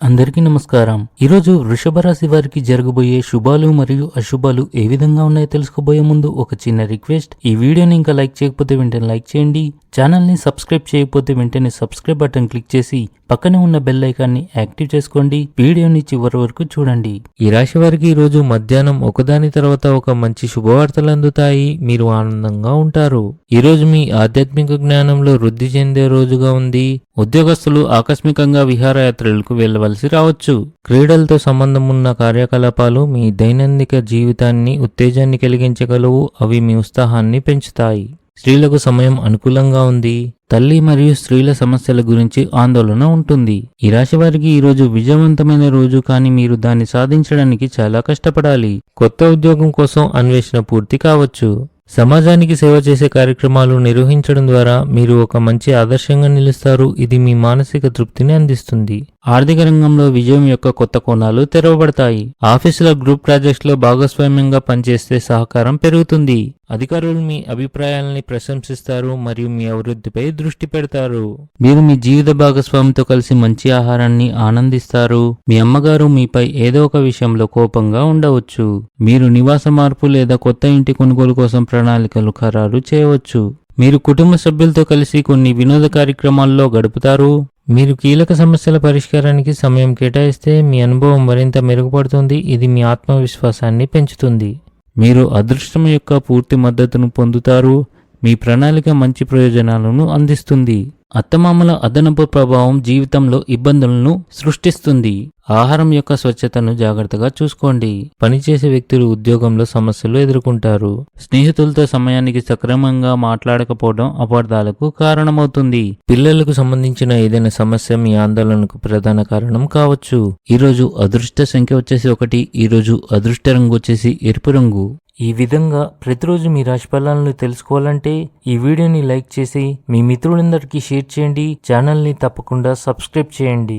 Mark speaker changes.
Speaker 1: అందరికీ నమస్కారం. ఈరోజు వృషభ రాశి వారికి జరగబోయే శుభాలు మరియు అశుభాలు ఏ విధంగా ఉన్నాయో తెలుసుకోబోయే ముందు ఒక చిన్న రిక్వెస్ట్. ఈ వీడియోని ఇంకా లైక్ చేయకపోతే వెంటనే లైక్ చేయండి. ఛానల్ని సబ్స్క్రైబ్ చేయకపోతే వెంటనే సబ్స్క్రైబ్ బటన్ క్లిక్ చేసి పక్కనే ఉన్న బెల్ ఐకాన్ని యాక్టివ్ చేసుకోండి. వీడియోని చివరి వరకు చూడండి.
Speaker 2: ఈ రాశి వారికి ఈ రోజు మధ్యాహ్నం ఒకదాని తర్వాత ఒక మంచి శుభవార్తలు అందుతాయి. మీరు ఆనందంగా ఉంటారు. ఈరోజు మీ ఆధ్యాత్మిక జ్ఞానంలో వృద్ధి చెందే రోజుగా ఉంది. ఉద్యోగస్తులు ఆకస్మికంగా విహారయాత్రలకు వెళ్ళవలసి రావచ్చు. క్రీడలతో సంబంధం ఉన్న కార్యకలాపాలు మీ దైనందిక జీవితాన్ని ఉత్తేజాన్ని కలిగించగలవు. అవి మీ ఉత్సాహాన్ని పెంచుతాయి. స్త్రీలకు సమయం అనుకూలంగా ఉంది. తల్లి మరియు స్త్రీల సమస్యల గురించి ఆందోళన ఉంటుంది. ఈ రాశి వారికి ఈరోజు విజయవంతమైన రోజు కానీ మీరు దాన్ని సాధించడానికి చాలా కష్టపడాలి. కొత్త ఉద్యోగం కోసం అన్వేషణ పూర్తి కావచ్చు. సమాజానికి సేవ చేసే కార్యక్రమాలు నిర్వహించడం ద్వారా మీరు ఒక మంచి ఆదర్శంగా నిలుస్తారు. ఇది మీ మానసిక తృప్తిని అందిస్తుంది.
Speaker 1: ఆర్థిక రంగంలో విజయం యొక్క కొత్త కోణాలు తెరవబడతాయి. ఆఫీసుల గ్రూప్ ప్రాజెక్ట్స్ భాగస్వామ్యంగా పనిచేస్తే సహకారం పెరుగుతుంది.
Speaker 2: అధికారులు మీ అభిప్రాయాలని ప్రశంసిస్తారు మరియు మీ అభివృద్ధిపై దృష్టి పెడతారు.
Speaker 1: మీరు మీ జీవిత భాగస్వామితో కలిసి మంచి ఆహారాన్ని ఆనందిస్తారు. మీ అమ్మగారు మీపై ఏదో ఒక విషయంలో కోపంగా ఉండవచ్చు. మీరు నివాస మార్పు లేదా కొత్త ఇంటి కొనుగోలు కోసం ప్రణాళికలు ఖరారు చేయవచ్చు. మీరు కుటుంబ సభ్యులతో కలిసి కొన్ని వినోద కార్యక్రమాల్లో గడుపుతారు.
Speaker 2: మీరు కీలక సమస్యల పరిష్కారానికి సమయం కేటాయిస్తే మీ అనుభవం మరింత మెరుగుపడుతుంది. ఇది మీ ఆత్మవిశ్వాసాన్ని పెంచుతుంది.
Speaker 1: మీరు అదృష్టం యొక్క పూర్తి మద్దతును పొందుతారు. మీ ప్రణాళిక మంచి ప్రయోజనాలను అందిస్తుంది. అత్తమామల అదనపు ప్రభావం జీవితంలో ఇబ్బందులను సృష్టిస్తుంది. ఆహారం యొక్క స్వచ్ఛతను జాగ్రత్తగా చూసుకోండి. పనిచేసే వ్యక్తులు ఉద్యోగంలో సమస్యలు ఎదుర్కొంటారు. స్నేహితులతో సమయానికి సక్రమంగా మాట్లాడకపోవడం అపార్థాలకు కారణమవుతుంది.
Speaker 2: పిల్లలకు సంబంధించిన ఏదైనా సమస్య మీ ఆందోళనకు ప్రధాన కారణం కావచ్చు.
Speaker 1: ఈరోజు అదృష్ట సంఖ్య వచ్చేసి ఒకటి ఈరోజు అదృష్ట రంగు వచ్చేసి ఎరుపు రంగు. ఈ విధంగా ప్రతిరోజు మీ రాశి ఫలాలను తెలుసుకోవాలంటే ఈ వీడియోని లైక్ చేసి మీ మిత్రులందరికీ షేర్ చేయండి. ఛానల్ని తప్పకుండా సబ్స్క్రైబ్ చేయండి.